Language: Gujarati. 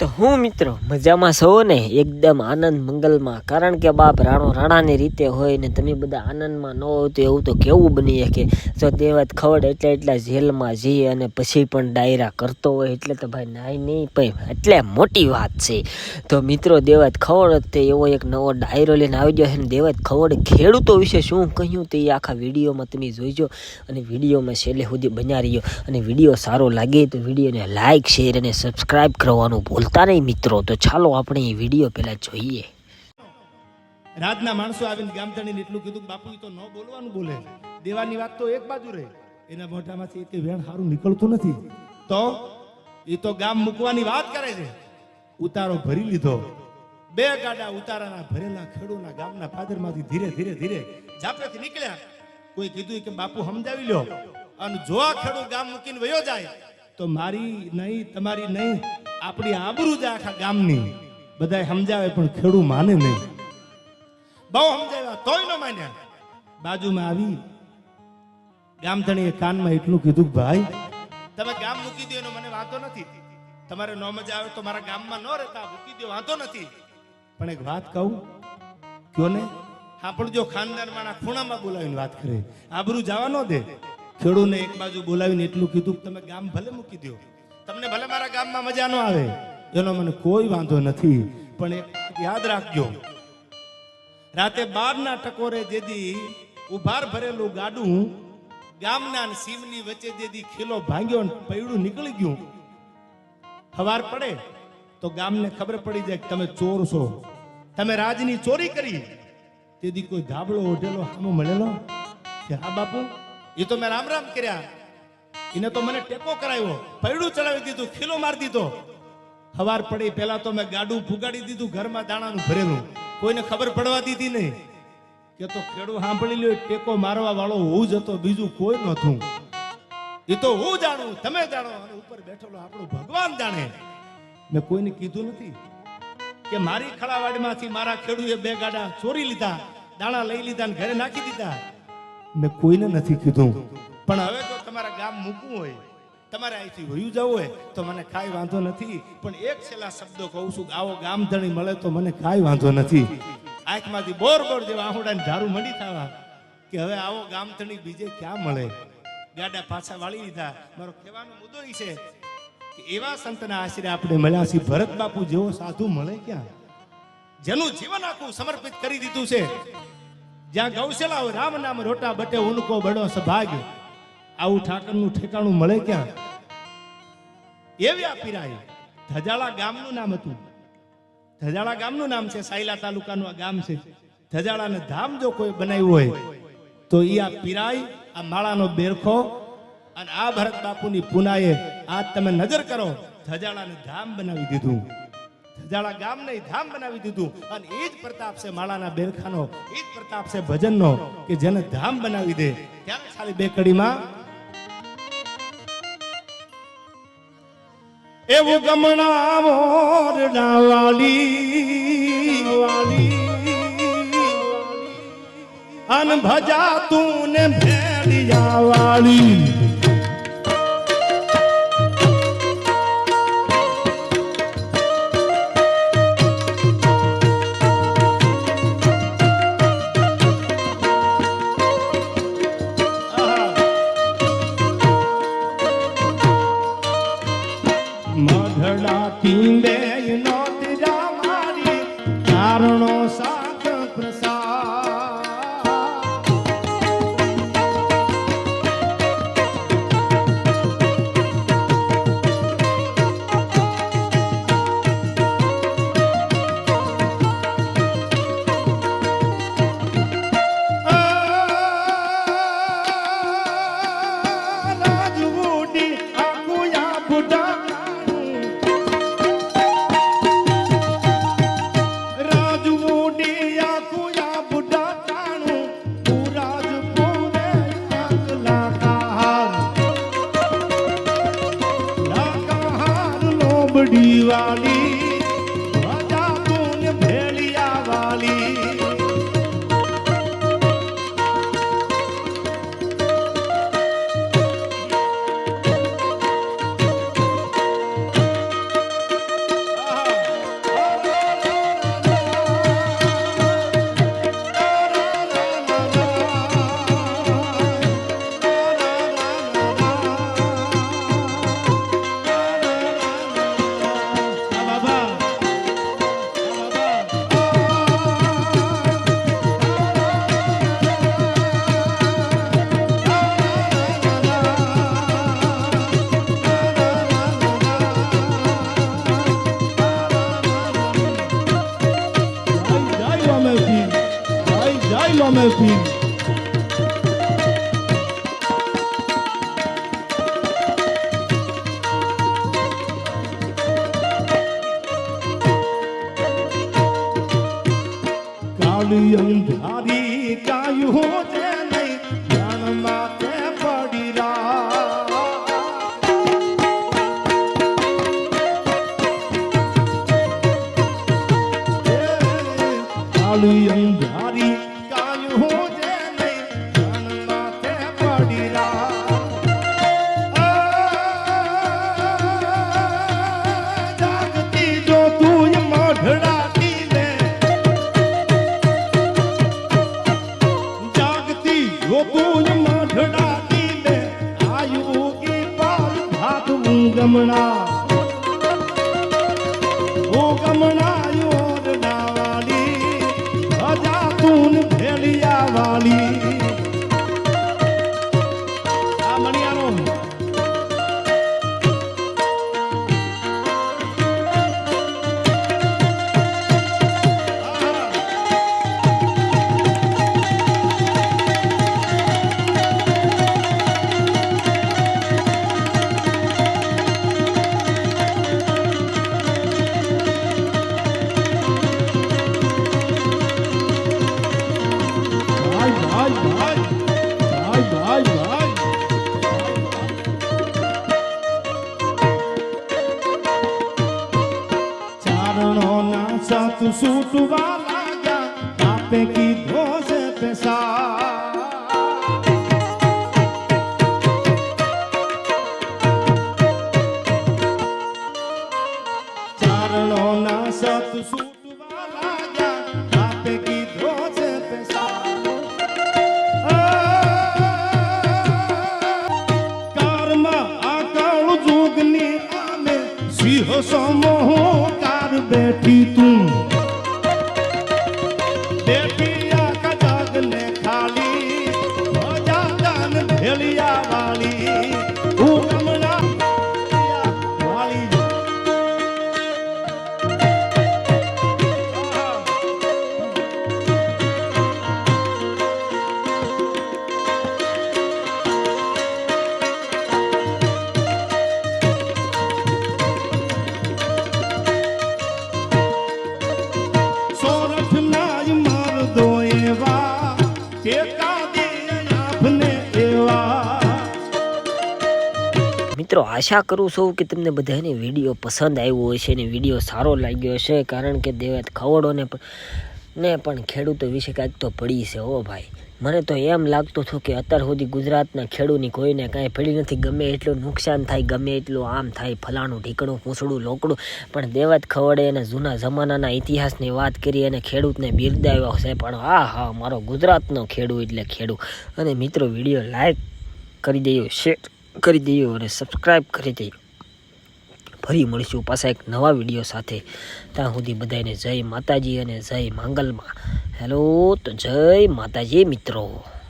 તો હું મિત્રો, મજામાં છો ને? એકદમ આનંદ મંગલમાં. કારણ કે બાપ રાણો રાણાની રીતે હોય ને તમે બધા આનંદમાં ન હોય તો એવું તો કેવું બની શકે? જો તે વાત ખવડ એટલે એટલા જેલમાં જઈએ અને પછી પણ ડાયરા કરતો હોય એટલે તો ભાઈ નાય નહીં પણ એટલે મોટી વાત છે. તો મિત્રો, દેવાત ખવડ તે એવો એક નવો ડાયરો લઈને આવી ગયો છે ને દેવાત ખવડ ખેડૂતો વિશે શું કહ્યું તે આખા વિડીયોમાં તમે જોઈજો અને વિડીયોમાં છેલ્લે સુધી બન્યા રહીયો અને વીડિયો સારો લાગે તો વિડીયોને લાઇક શેર અને સબસ્ક્રાઈબ કરવાનું ભૂલતા નહીં મિત્રો. તો ચાલો આપણે એ વીડિયો પહેલાં જોઈએ. રાજના માણસો આવીને ગામધણીને એટલું કીધું કે બાપુ તો ન બોલવાનું બોલે. દેવાની વાત તો એક બાજુ રહે. એના મોઢામાંથી એક વેણ સારું નીકળતું નથી. તો? એ તો ગામ મૂકવાની વાત કરે છે. ઉતારો ભરી લીધો. બે ગાડા ઉતારાના ભરેલા ખેડૂના ગામના પાદરમાંથી ધીરે ધીરે ધીરે ઝાપેથી નીકળ્યા. કોઈ કીધું કે બાપુ, સમજાવી લ્યો. અને જો આ ખેડૂત ગામ મૂકીને વયો જાય, તો મારી નહીં, તમારી નહીં આપણી આબરૂ જ આખા ગામની. બધા સમજાવે, પણ ખેડૂ માને નહીં. બહુ સમજાવ્યા, તોય ન માન્યા. બાજુમાં આવી. ગામધણીએ કાનમાં એટલું કીધું ભાઈ, તમે ગામ મૂકી દો એનો મને વાંધો નથી. તમારે ન મજા આવે તો મારા ગામમાં ન રહેતા, મૂકી દો, વાંધો નથી. પણ એક વાત કહું, કયો ને? જો ખાનદાન માણા ખૂણામાં બોલાવીને વાત કરે. આબરૂ જવા ન દે. ખેડૂને એક બાજુ બોલાવીને એટલું કીધું તમે ગામ ભલે મૂકી દો. તમને ભલે મારા ગામમાં મજા ન આવે, એનો મને કોઈ વાંધો નથી, પણ એ યાદ રાખજો. રાતે બારના ટકોરે જેદી ઉભાર ભરેલું ગાડું ગામના શિવની વચ્ચે જેદી ખીલો ભાંગ્યો પૈડું નીકળી ગયું. હવાર પડે તો ગામને ખબર પડી જાય કે તમે ચોર છો. તમે રાજની ચોરી કરી. તેથી કોઈ ધાબળો ઓઢેલો, હામો મળેલો? કે હા બાપુ એ તો મેં રામ રામ કર્યા. એને તો મને ટેકો કરાવ્યો. પૈડું ચડાવી દીધું, ખીલો મારી દીધો. હવાર પડી, પહેલા તો મેં ગાડું ફુગાડી દીધું, ઘરમાં દાણાનું ભરેલું. કોઈને ખબર પડવા દીધી નહીં. કે તો ખેડૂ સાંભળી લ્યો, ટેકો મારવા વાળો હું જ હતો, બીજું કોઈ નહોતું. એ તો હું જાણું, તમે જાણો, અને ઉપર બેઠેલો આપણું ભગવાન જાણે. મેં કોઈને કીધું નથી કે મારી ખળાવાડીમાંથી મારા ખેડૂએ બે ગાડા ચોરી લીધા, દાણા લઈ લીધા ને ઘરે નાખી દીધા. મેં કોઈને નથી કીધું. પણ હવે તમારા ગામ મૂકવું હોય, તમારે અહીંથી વયું જવું હોય, તો મને કાંઈ વાંધો નથી. પણ એક છેલ્લા શબ્દો કહું છું આવો આવો ગામધણી મળે તો મને કાંઈ વાંધો નથી. આંખમાંથી બોર બોર જેવા આહુડાને ધારું મળી થવા કે હવે આવો ગામધણી બીજે ક્યાં મળે? ગાડા પાછા વાળી લીધા. મારો કહેવાનો મુદ્દો ઈ છે કે એવા સંતના આશરે આપણે મળ્યા છીએ. ભરત બાપુ જેવો સાધુ મળે ક્યાં? જેનું જીવન આખું સમર્પિત કરી દીધું છે. જ્યાં ગૌશેલા રામ નામ રોટા બટે ઉનકો બડો સભાગ આવું ઠાકરનું ઠેકાણું મળે ક્યાં? એવી આ પીરાય. ધજાળા ગામનું નામ હતું. ધજાળા ગામનું નામ છે, સાયલા તાલુકાનું આ ગામ છે. ધજાળાને ધામ જો કોઈ બનાવ્યું હોય, તો એ આ પીરાય આ માળાનો બેરખો અને આ ભરત બાપુની પુનાએ આ તમે નજર કરો, ધજાળાને ધામ બનાવી દીધું. ધજાળા ગામ નહીં ધામ બનાવી દીધું. અને એ જ પ્રતાપ છે માળાના બેરખાનો એ જ પ્રતાપ છે ભજનનો, કે જેને ધામ બનાવી દે. ત્યારે ખાલી બે કડીમાં એવું ગમણા વાલી વાલી અન ભજા તું ને ભેડિયા વાળી. been there, you know. ಶಿವಾಳಿ નથી કાળી અંધારી કાયું છે નહીં જાણ માથે પડી રા. કાળી અંધારી નાવાલી અજા તું ભેલિયા વાલી. ચારણો ના સાત સૂટવા લાગ્યા. આપે કીધો સિંહ સમૂહ કાર બેઠી તું મિત્રો, આશા કરું છું કે તમને બધાને વીડિયો પસંદ આવ્યો હશે ને વીડિયો સારો લાગ્યો હશે, કારણ કે દેવાત ખવડોને પણ ને પણ ખેડૂતો વિશે કાંઈક તો પડી છે હો ભાઈ. મને તો એમ લાગતું હતું કે અત્યાર સુધી ગુજરાતના ખેડૂતની કોઈને કાંઈ પડી નથી, ગમે એટલું નુકસાન થાય, ગમે એટલું આમ થાય, ફલાણું ઢીકણું, પૂંછડું લોકડું, પણ દેવાત ખવડે એને જૂના જમાનાના ઇતિહાસની વાત કરી અને ખેડૂતને બિરદાવ્યો છે પણ હા હા મારો ગુજરાતનો ખેડૂત એટલે ખેડૂત. અને મિત્રો, વીડિયો લાઈક કરી દઈએ શેર કરી દઈએ અને સબસ્ક્રાઈબ કરી દઈએ. ફરી મળીશું પાછા એક નવા વીડિયો સાથે. ત્યાં સુધી બધાને જય માતાજી અને જય માંગલમાં. હેલો તો જય માતાજી મિત્રો.